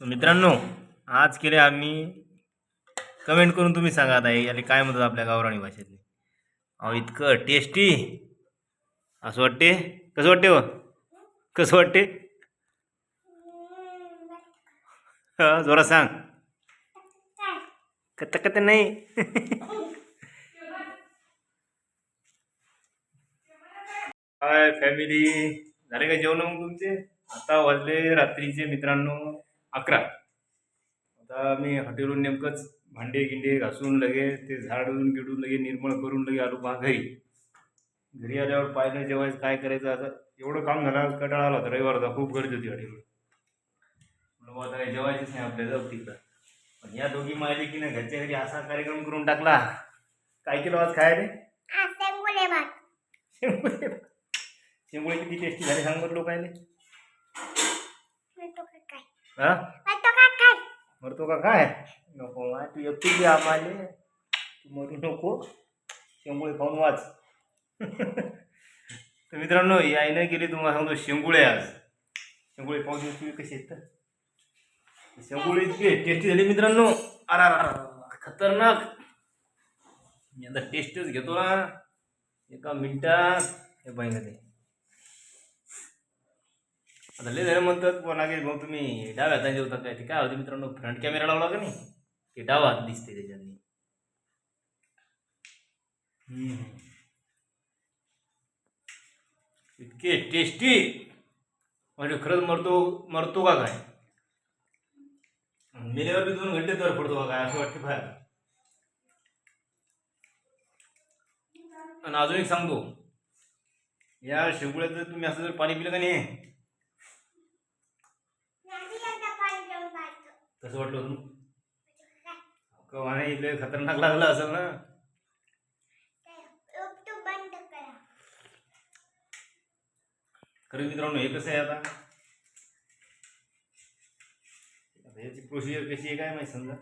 मित्रांनो आज केले आम्ही कमेंट करून तुम्ही सांगा आता हे याला काय म्हणतात आपल्या गावराणी भाषेतले. अहो इतकं टेस्टी असं वाटते? कसं वाटते व कसं वाटते? जोरा सांग. कत कत नाही. हाय फॅमिली झाले का जेवण मग तुमचे? आता वाजले रात्रीचे मित्रांनो. अकरा. आता मी हॉटेलवरून नेमकंच भांडे गिंडे घासून लगे ते झाडून गिडून लगे निर्मळ करून लगे आलो पहा घरी घरी आल्यावर पाहिलं जेवायचं काय करायचं आता एवढं काम झालं कटाळा आला होता रविवार होता खूप गर्दी होती हॉटेलवर. म्हणलं मग आता काही जेवायचंच नाही आपल्याला जाऊ तिकडं. पण या दोघी माहिती की नाही घरच्या घरी असा कार्यक्रम करून टाकला. काय केलं आज खायला? शेंगुळे शेंगुळे किती टेस्टी झाले सांग बरं लोकायले. हा? म्हणतो का काय? मरतो का काय? नको मा तू एकटी दे आम्हाले. तू मरू नको. शेंगुळे खाऊन वाच. तर मित्रांनो ही आईनं गेली तुम्हाला सांगतो शेंगुळे आज. शेंगुळे पाहून तुम्ही कसे तर. शेंगुळे इतके टेस्टी झाले मित्रांनो. अरा खतरनाक. मी आता टेस्टच घेतो ना एका मिनिटात. हे पाहिजे ते. आता लय झालं म्हणतात पण लागे मग तुम्ही डाव्या हाताने जेवता काय? ते काय होते मित्रांनो फ्रंट कॅमेरा लावला का नाही? ते डावा हात दिसते त्याच्यानी. इतके टेस्टी म्हणजे खरंच मरतो मरतो का काय? मेल्यावर बी दोन घंटे तर पडतो का काय असं वाटते बाहेर. आणि अजून एक सांगतो. या शेवगुळ्यात जर तुम्ही असं जर पाणी पिलं का नाही? तसं कसं वाटलं होतं कवाने इकडे खतरनाक लागला असेल ना. खरं मित्रांनो हे कसं आहे आता? याची प्रोसिजर कशी आहे काय माहिती समजा?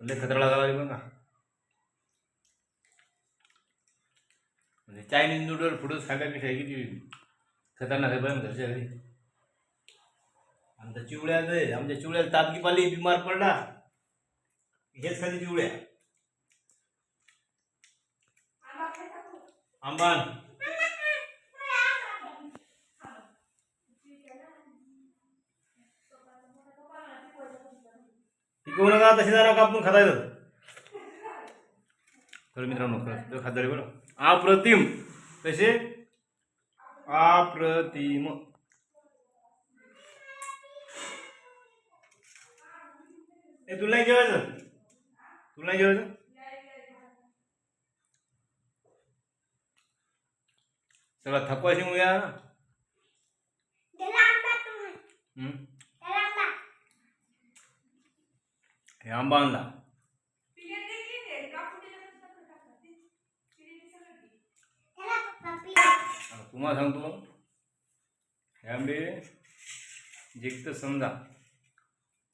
पण लय खतरा लागायला बघा म्हणजे चायनीज नूडल फुडूस सांगायपेक्षा आहे किती खतरनाक आहे बघ घरच्या घरी? आमच्या चिवळ्यात आहे, आमच्या चिवड्याला तापकी पाली बिमार पडला हेच खाली चिवड्या. आंबान टिकवू नका तसे जरा कापून खाता येतात खरं मित्रांनो खरं खात बरं. अप्रतिम. कसे? अप्रतिम. हे तुला जेवायचं? तुला जेवायचं? चला थकवा शिवूया हे आंबा आणला. तुम्हाला सांगतो. हे आंबे जिकत समजा.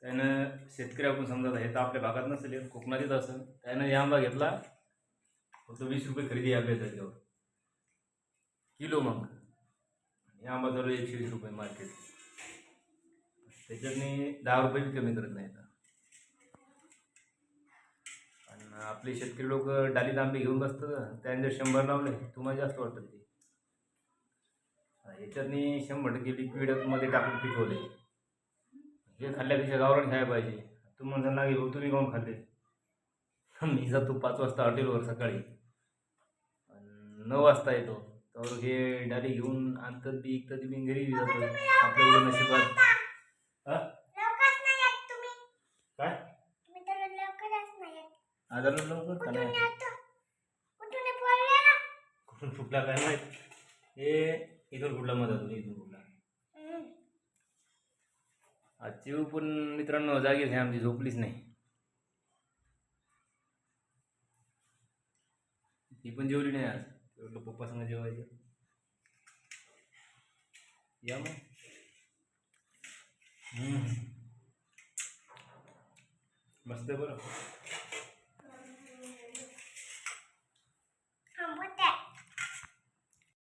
त्यानं शेतकरी आपण समजा हे तर आपल्या भागात नसेल कोकणातच असेल त्यानं हे आंबा घेतला फक्त वीस रुपये खरेदी आंबे त्याच्यावर किलो मग. हे आंबा चालू एकशे वीस रुपये मार्केट त्याच्यातनी दहा रुपये बी कमी करत नाही आणि आपले शेतकरी लोक डालीत आंबे घेऊन बसतात त्याने जर शंभर लावले तुम्हाला जास्त वाटतं ते. याच्यातनी शंभर टक्के लिक्विडमध्ये टाकून पिकवले हे खाल्ल्यापेक्षा गावरान खायला पाहिजे. तुम्ही म्हणता नाही भाऊ तुम्ही काऊन खाल्ले? मी जातो पाच वाजता हॉटेलवर सकाळी. नऊ वाजता येतो. तर हे डाली घेऊन आणतात बी इकतात बी घरी जातो आपल्या एवढं नशिबात. हा? काय? आलो लवकर का कुठून नाही फुटला काय माहीत? हे इथून फुटला मधातून इथून. आज पण मित्रांनो जागीच आहे आमची झोपलीच नाही. ती पण जेवली नाही आज. तेवढं पप्पा संग जेवायचं. या मग. मस्त आहे बरं.